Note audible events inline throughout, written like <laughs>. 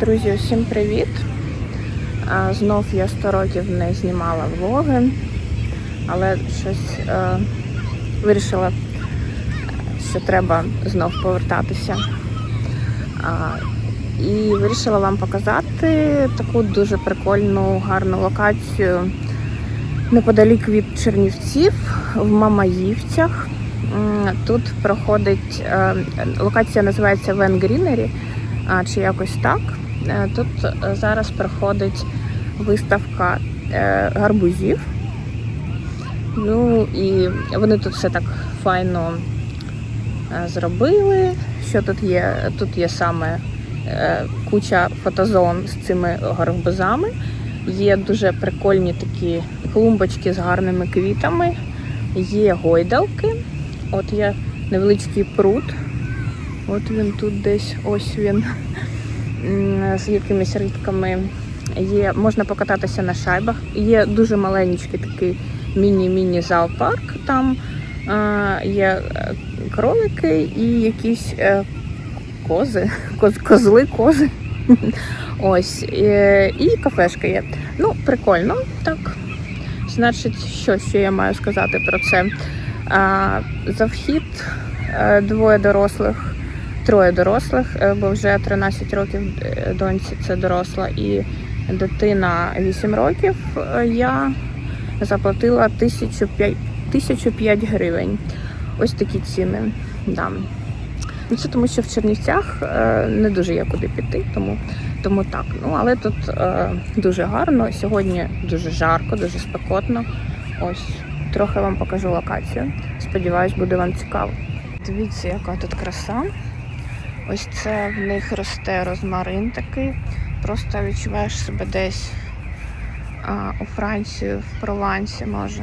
Друзі, усім привіт! Знов я 100 років не знімала влоги, але щось е, вирішила, що треба знов повертатися. А, і вирішила вам показати таку дуже прикольну, гарну локацію неподалік від Чернівців в Мамаївцях. Тут проходить е, локація називається Вен Грінері, чи якось так. Е, Тут е, зараз проходить виставка е, гарбузів. Ну і вони тут все так файно зробили. Що тут є? Тут є саме куча фотозон з цими гарбузами. Є дуже прикольні такі клумбочки з гарними квітами, є гойдалки. От є невеличкий пруд. От він тут десь, ось він з якимись рибками. Є, можна покататися на шайбах. Є дуже маленький такий міні-міні зоопарк. Там е, є е, кролики і якісь е, кози, <laughs> коз, козли, кози. <laughs> Ось. е, І кафешка є. Ну, прикольно, так. Значить, що ще я маю сказати про це? А, За вхід е, двоє дорослих, троє дорослих, е, бо вже 13 років е, доньці це доросла, і дитина 8 років. Е, Я заплатила 1005 1005 гривень. Ось такі ціни. Да. Ну, це тому, що в Чернівцях не дуже є куди піти, тому, тому так. Ну, але тут дуже гарно. Сьогодні дуже жарко, дуже спекотно. Ось трохи вам покажу локацію. Сподіваюсь, буде вам цікаво. Дивіться, яка тут краса. Ось це в них росте розмарин такий. Просто відчуваєш себе десь а, у Франції, в Провансі, може.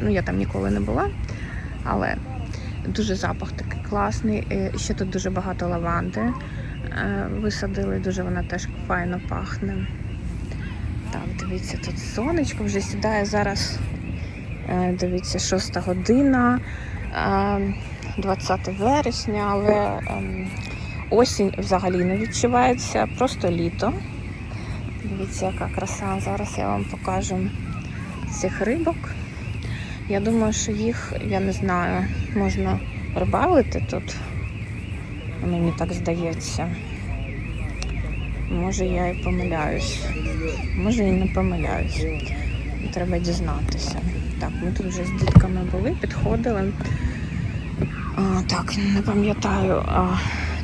Ну, я там ніколи не була, але дуже запах такий класний. Е, Ще тут дуже багато лаванди. Е, Висадили, дуже вона теж файно пахне. Так, дивіться, тут сонечко вже сідає зараз. е, Дивіться, 6 година, е, 20 вересня, але ем, осінь взагалі не відчувається, просто літо. Дивіться, яка краса. Зараз я вам покажу цих рибок. Я думаю, що їх, я не знаю, можна рибалити тут. Мені так здається. Може я і помиляюсь. Може і не помиляюсь. Треба дізнатися. Так, ми тут вже з дітками були, підходили. А, так, не пам'ятаю.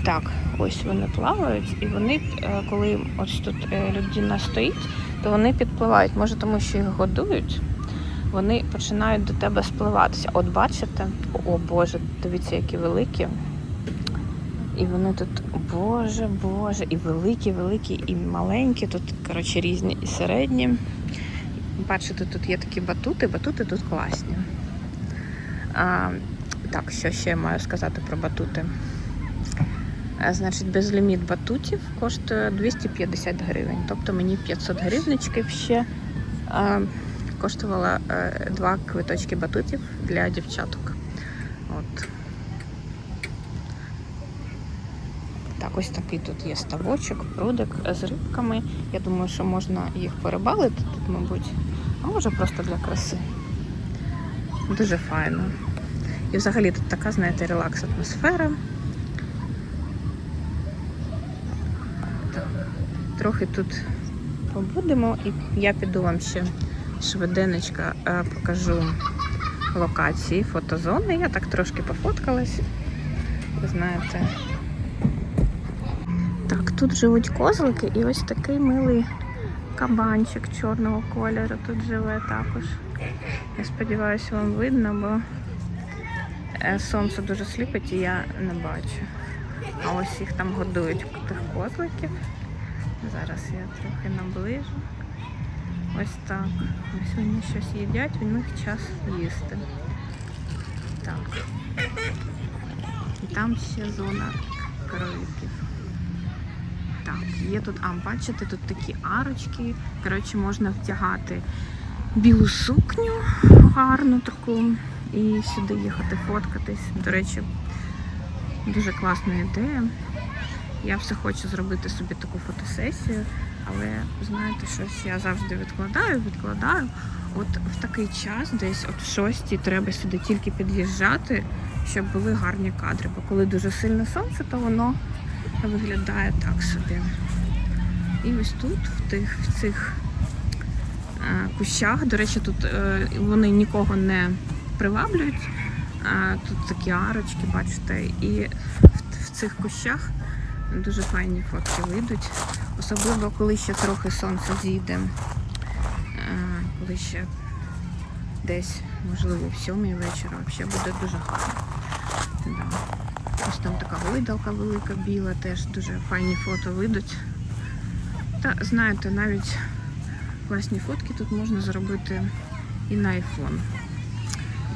Так, ось вони плавають, і вони, е, коли ось тут е, людина стоїть, то вони підпливають. Може, тому що їх годують, вони починають до тебе спливатися. От бачите? О Боже, дивіться, які великі. І вони тут, боже, боже, і великі, великі, і маленькі. Тут, коротше, різні і середні. Бачите, тут є такі батути, батути тут класні. А, так, що ще я маю сказати про батути? Значить, безліміт батутів коштує 250 гривень. Тобто мені 500 гривничків ще коштувало е, два квиточки батутів для дівчаток. От. Так, ось такий тут є ставочок, прудик з рибками. Я думаю, що можна їх порибалити тут, мабуть, а може просто для краси. Дуже файно. І взагалі тут така, знаєте, релакс атмосфера. Так, Трохи тут побудемо і я піду вам ще швиденечко е, покажу локації, фотозони. Я так трошки пофоткалась. Ви знаєте. Так, тут живуть козлики і ось такий милий кабанчик чорного кольору тут живе також. Я сподіваюся, вам видно, бо е, сонце дуже сліпить і я не бачу. А ось їх там годують тих козликів. Зараз я трохи наближу. Ось так. Ось вони щось їдять, у них час їсти. Так. І там ще зона кроликів. Так, є тут, а бачите, тут такі арочки. Коротше, можна втягати білу сукню гарну таку і сюди їхати фоткатись. До речі, дуже класна ідея. Я все хочу зробити собі таку фотосесію, але знаєте, щось я завжди відкладаю, відкладаю. От в такий час, десь от в шостій, треба сюди тільки під'їжджати, щоб були гарні кадри. Бо коли дуже сильне сонце, то воно виглядає так собі. І ось тут, в тих в цих е, кущах, до речі, тут е, вони нікого не приваблюють. Е, тут такі арочки, бачите, і в, в цих кущах дуже файні фотки вийдуть. Особливо, коли ще трохи сонце зійде. Е, коли ще десь, можливо, в сьомій вечора взагалі буде дуже гарно. Да. Ось там така гойдалка велика, біла, теж дуже файні фото вийдуть. Та знаєте, навіть класні фотки тут можна зробити і на iPhone.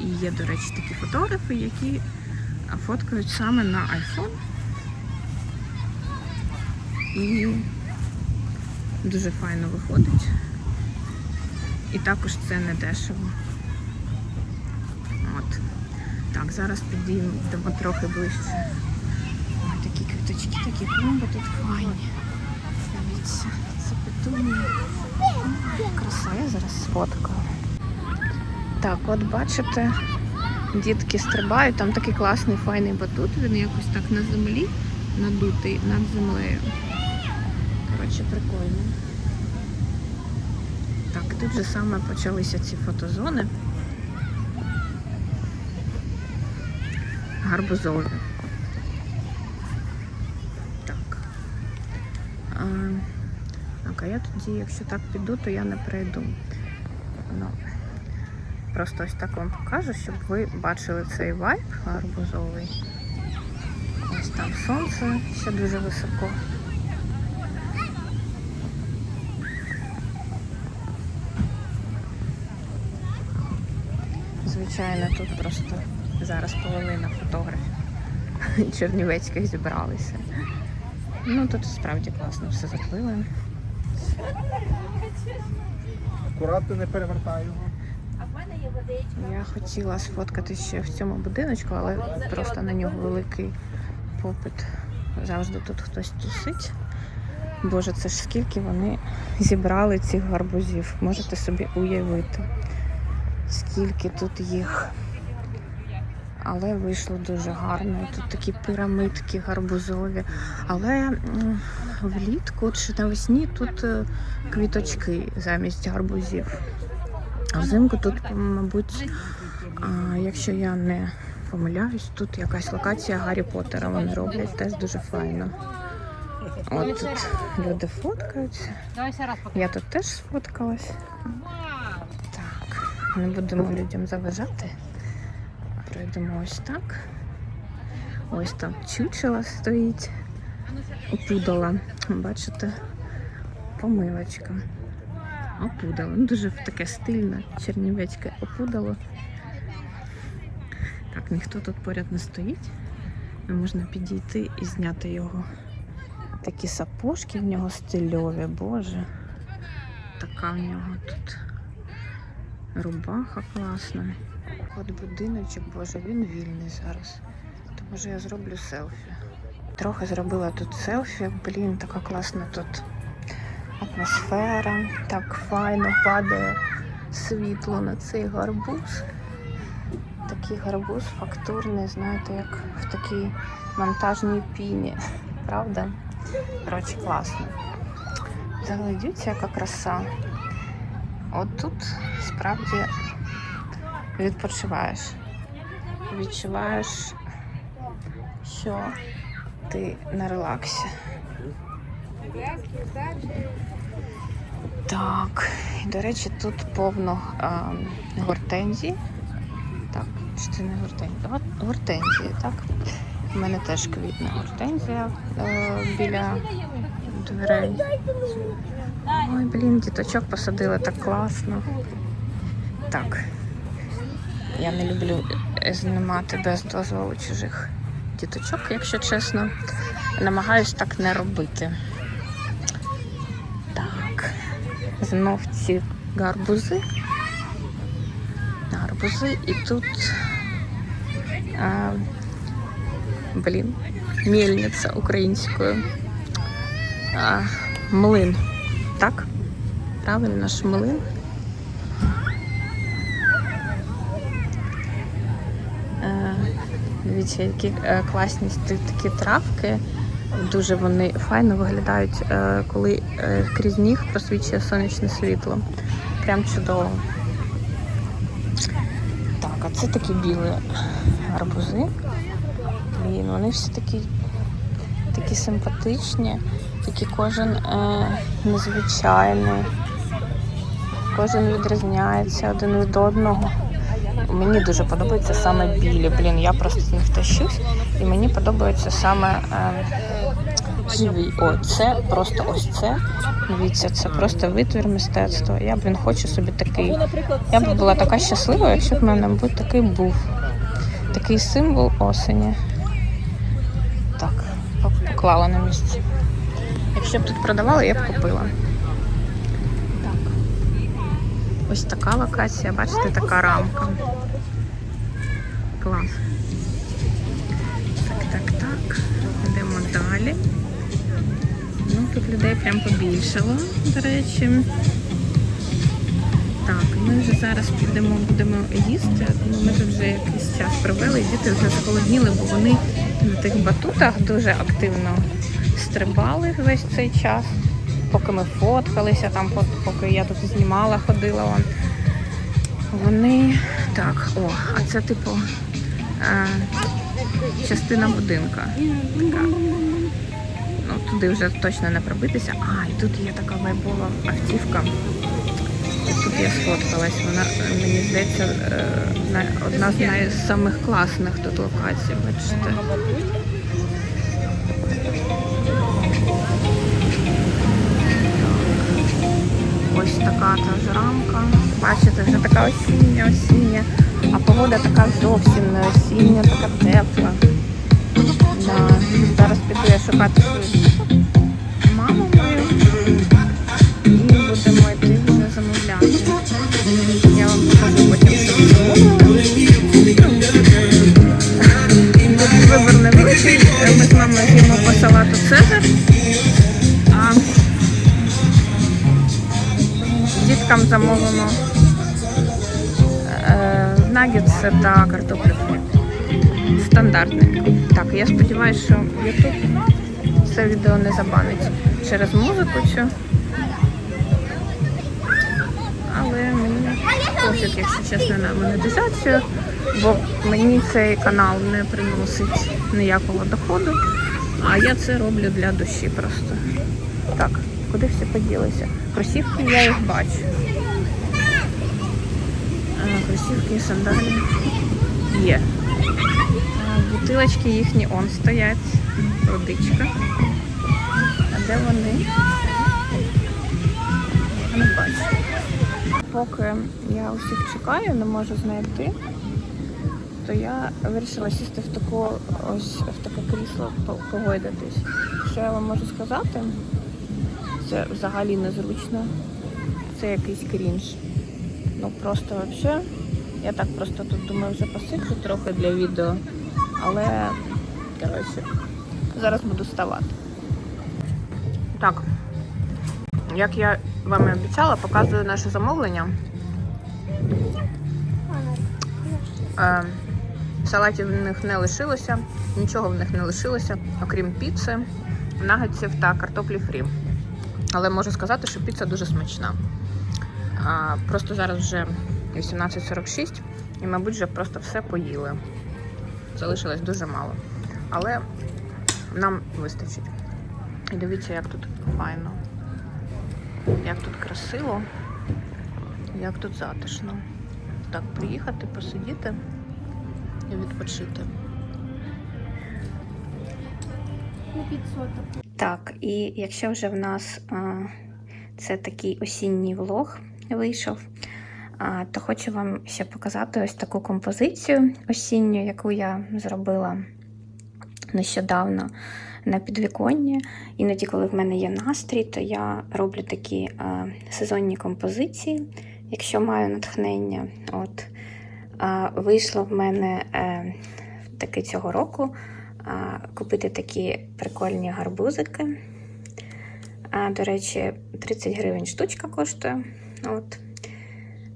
І є, до речі, такі фотографи, які фоткають саме на iPhone. І дуже файно виходить. І також це не дешево. От. Так, зараз підійдемо трохи ближче. Ой, такі квіточки, такі клумби тут файні. Дивіться, це петунія. Краса, я зараз сфоткаю. Так, от бачите, дітки стрибають, там такий класний файний батут, він якось так на землі надутий над землею. Коротше, прикольно. Так, тут же саме почалися ці фотозони. Гарбузові. Так. А, так, а я тоді, якщо так піду, то я не прийду. Ну, просто ось так вам покажу, щоб ви бачили цей вайб гарбузовий. Ось там сонце ще дуже високо. Звичайно, тут просто зараз половина фотографів чернівецьких зібралися. Ну тут справді класно все зробили. Акуратно не перевертай його. Я хотіла сфоткати ще в цьому будиночку, але просто на нього великий попит. Завжди тут хтось тусить. Боже, це ж скільки вони зібрали цих гарбузів. Можете собі уявити, скільки тут їх. Але вийшло дуже гарно. Тут такі пірамидки гарбузові. Але влітку чи навесні тут е, квіточки замість гарбузів. А взимку тут, мабуть, якщо я не помиляюсь, тут якась локація Гаррі Поттера вони роблять, теж дуже файно. От тут люди фоткаються. Я тут теж сфоткалась. Так, не будемо людям заважати. Пройдемо ось так. Ось там чучела стоїть. Опудала. Бачите? Помивочка. Опудало. Ну, дуже таке стильне чернівецьке опудало. Ніхто тут поряд не стоїть. Можна підійти і зняти його. Такі сапожки в нього стильові, боже. Така в нього тут рубаха класна. От будиночок, боже, він вільний зараз. То може я зроблю селфі. Трохи зробила тут селфі. Блін, така класна тут атмосфера. Так файно падає світло на цей гарбуз. Такий гарбуз фактурний, знаєте, як в такій монтажній піні. <laughs> Правда? Коротше, класно. Взагалі, дивіться, яка краса. От тут справді відпочиваєш. Відчуваєш, що ти на релаксі. Так, і, до речі, тут повно а, гортензій. Чи це не гортензія? Так? У мене теж квітне гортензія е, біля дверей. Ой, блін, діточок посадили так класно. Так. Я не люблю знімати без дозволу чужих діточок, якщо чесно. Намагаюсь так не робити. Так. Знов ці гарбузи. Гарбузи і тут. А, блін, мельниця українською. А, млин. Так? Правильно ж млин. Е, Дивіться, які е, класні такі травки. Дуже вони файно виглядають, е, коли крізь них просвічує сонячне світло. Прям чудово. Так, а це такі білі гарбузи. Блін, вони всі такі, такі симпатичні, такі кожен е, незвичайний. Кожен відрізняється один від одного. Мені дуже подобаються саме білі. Блін, я просто з них тащусь. І мені подобається саме е, живі. О, це просто ось це. Дивіться, це просто витвір мистецтва. Я, блін, хочу собі такий. Я б була така щаслива, якщо б в мене будь такий був. Такий символ осені. Так, поклала на місце. Якщо б тут продавали, я б купила. Так. Ось така локація, бачите, така рамка. Клас. Так, так, так. Йдемо далі. Ну, тут людей прям побільшало, до речі. Так, ми вже зараз підемо, будемо їсти. Ну, ми тут вже якийсь час провели, діти вже зголодніли, бо вони на тих батутах дуже активно стрибали весь цей час. Поки ми фоткалися, там, поки я тут знімала, ходила. Вон. Вони так, о, а це типу е, частина будинка. Така. Ну, туди вже точно не пробитися. А, і тут є така вайбова автівка. Тут я сфоткалась. Вона, мені здається, е, одна з най- з самих класних тут локацій, бачите. Ось така та ж рамка. Бачите, вже така осіння, осіння. А погода така зовсім не осіння, така тепла. Да. Зараз піду я шукати свою маму мою. І будемо діткам замовимо е, нагетси та картоплю фрі. Стандартненько. Так, я сподіваюся, що YouTube це відео не забанить через музику цю. Але мені пофіг, якщо чесно, на монетизацію, бо мені цей канал не приносить ніякого доходу. А я це роблю для душі просто. Так, куди всі поділися? Кросівки я їх бачу. Кросівки і сандалі є. А, Бутилочки їхні он стоять. Водичка. А де вони? Я не бачу. Поки я усіх чекаю, не можу знайти, то я вирішила сісти в таку ось в таке крісло по- погойдатись. Що я вам можу сказати? Це взагалі незручно. Це якийсь крінж. Ну просто взагалі. Я так просто тут думаю, вже посиджу трохи для відео. Але коротше, зараз буду вставати. Так, як я вам і обіцяла, показую наше замовлення. Е, салатів в них не лишилося, нічого в них не лишилося, окрім піци, нагетсів та картоплі фрі. Але можу сказати, що піца дуже смачна. А, просто зараз вже 18.46 і, мабуть, вже просто все поїли. Залишилось дуже мало. Але нам вистачить. І дивіться, як тут файно. Як тут красиво, як тут затишно. Так, приїхати, посидіти і відпочити. Так, і якщо вже в нас а, це такий осінній влог вийшов, а, то хочу вам ще показати ось таку композицію осінню, яку я зробила нещодавно на підвіконні. Іноді, коли в мене є настрій, то я роблю такі а, сезонні композиції, якщо маю натхнення. От. Вийшло в мене е, таки цього року купити такі прикольні гарбузики. А, до речі, 30 гривень штучка коштує. От.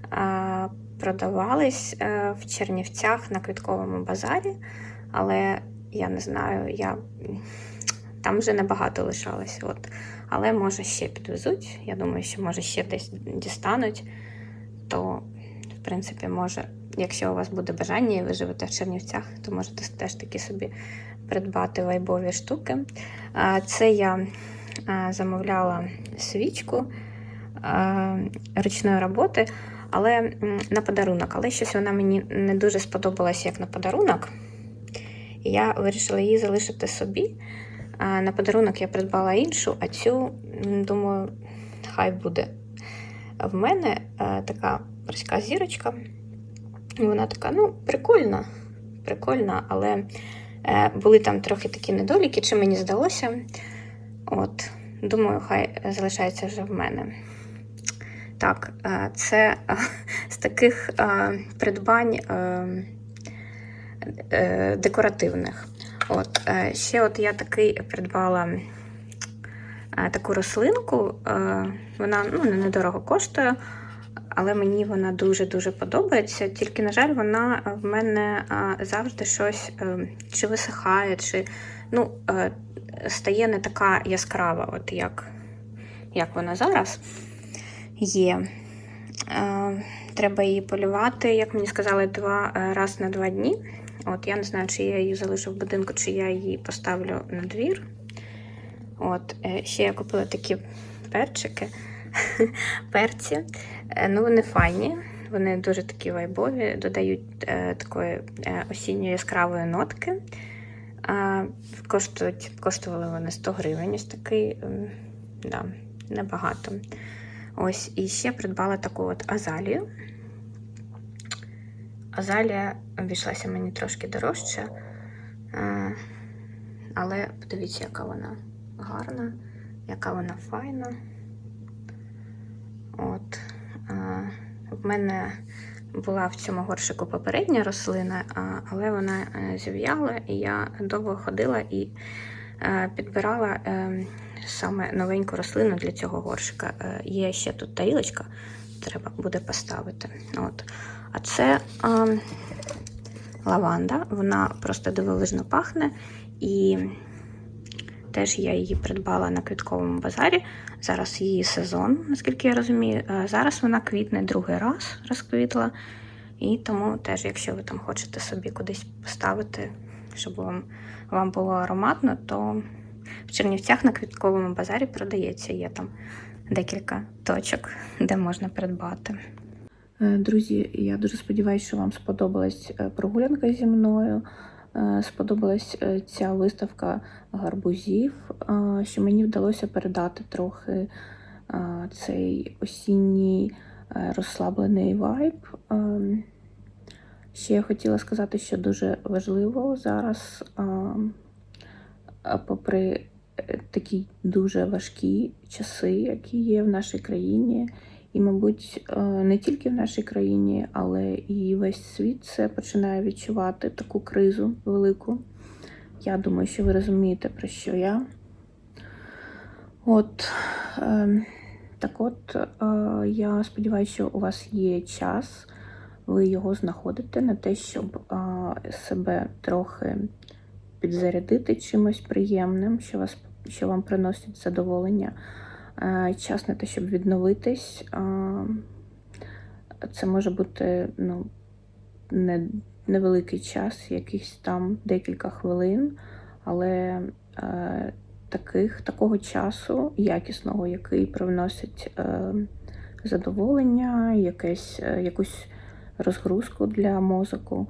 А, продавались е, в Чернівцях на квітковому базарі, але я не знаю, я... там вже небагато лишалось. От. Але може ще підвезуть. Я думаю, що може ще десь дістануть. То, в принципі, може, якщо у вас буде бажання і ви живете в Чернівцях, то можете теж таки собі придбати вайбові штуки. Це я замовляла свічку ручної роботи, але на подарунок. Але щось вона мені не дуже сподобалася як на подарунок. І я вирішила її залишити собі. На подарунок я придбала іншу, а цю, думаю, хай буде. В мене така морська зірочка. Вона така, ну, прикольна, прикольна, але були там трохи такі недоліки, чи мені здалося. От, думаю, хай залишається вже в мене. Так, е, це е, з таких е, придбань е, е, декоративних. От, е, ще от я такий придбала е, таку рослинку. Е, вона ну, недорого коштує, але мені вона дуже-дуже подобається. Тільки, на жаль, вона в мене е, завжди щось е, чи висихає, чи ну, е, стає не така яскрава, от як, як вона зараз є. Е, Треба її полювати, як мені сказали, два е, раз на два дні. От я не знаю, чи я її залишу в будинку, чи я її поставлю на двір. От, е, ще я купила такі перчики, <laughs> перці. Е, Ну, вони файні, вони дуже такі вайбові, додають е, такої е, осінньої яскравої нотки. Е, коштують, коштували вони 100 гривень, ось такий, ем, да, небагато. Ось, і ще придбала таку от азалію. Азалія обійшлася мені трошки дорожче, е, але подивіться, яка вона гарна, яка вона файна. От. В мене була в цьому горшику попередня рослина, але вона е, зів'яла, і я довго ходила і е, підбирала е, саме новеньку рослину для цього горшика. Є ще тут тарілочка, треба буде поставити. От. А це лаванда, вона просто дивовижно пахне. І теж я її придбала на квітковому базарі. Зараз її сезон, наскільки я розумію. Е, Зараз вона квітне другий раз розквітла. І тому теж, якщо ви там хочете собі кудись поставити, щоб вам, вам було ароматно, то в Чернівцях на квітковому базарі продається. Є там декілька точок, де можна придбати. Е, Друзі, я дуже сподіваюся, що вам сподобалась е, прогулянка зі мною. Е, Сподобалась е, ця виставка гарбузів, е, що мені вдалося передати трохи цей осінній розслаблений вайб. Ще я хотіла сказати, що дуже важливо зараз, попри такі дуже важкі часи, які є в нашій країні, і, мабуть, е, не тільки в нашій країні, але і весь світ це починає відчувати таку кризу велику. Я думаю, що ви розумієте, про що я. От е, так от, е, я сподіваюся, що у вас є час, ви його знаходите на те, щоб е, себе трохи підзарядити чимось приємним, що, вас, що вам приносить задоволення. Е, Час на те, щоб відновитись. Це може бути ну, не, невеликий час, якийсь там декілька хвилин, але е, таких, такого часу якісного, який привносить е, задоволення, якесь, е, якусь розгрузку для мозку,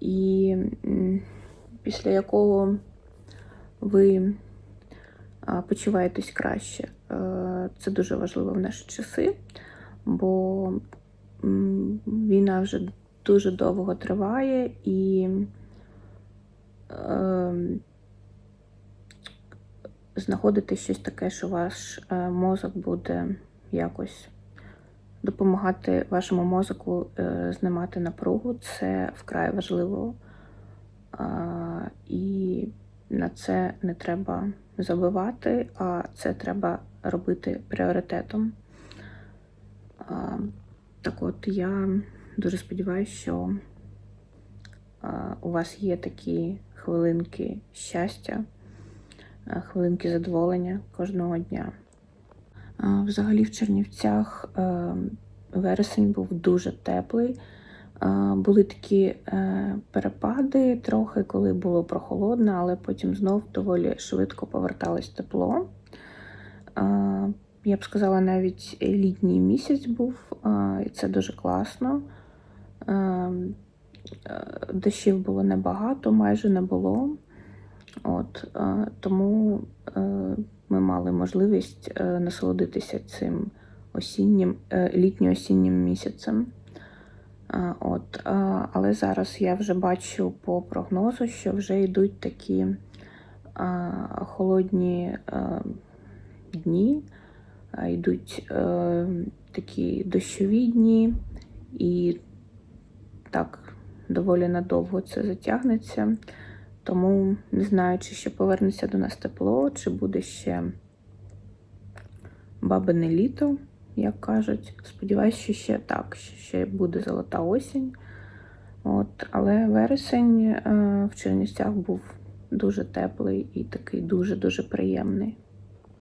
і після якого ви почуваєтесь краще. Е, Це дуже важливо в наші часи, бо війна вже дуже довго триває і е, знаходити щось таке, що ваш е, мозок буде якось допомагати вашому мозку е, знімати напругу, це вкрай важливо. І на це не треба забивати, а це треба робити пріоритетом. Так от я дуже сподіваюся, що у вас є такі хвилинки щастя, хвилинки задоволення кожного дня. Взагалі в Чернівцях е, вересень був дуже теплий. Були такі е, перепади трохи, коли було прохолодно, але потім знов доволі швидко поверталось тепло. Я б сказала, навіть літній місяць був, і це дуже класно. Е, е, Дощів було небагато, майже не було. От, е, тому ми мали можливість насолодитися цим осіннім, літньо-осіннім місяцем. А, От, але зараз я вже бачу по прогнозу, що вже йдуть такі холодні дні, йдуть е, такі дощові дні, і так доволі надовго це затягнеться. Тому не знаю, чи ще повернеться до нас тепло, чи буде ще бабине літо, як кажуть. Сподіваюсь, що ще так, що ще буде золота осінь. От, але вересень е, в Чернівцях був дуже теплий і такий дуже-дуже приємний.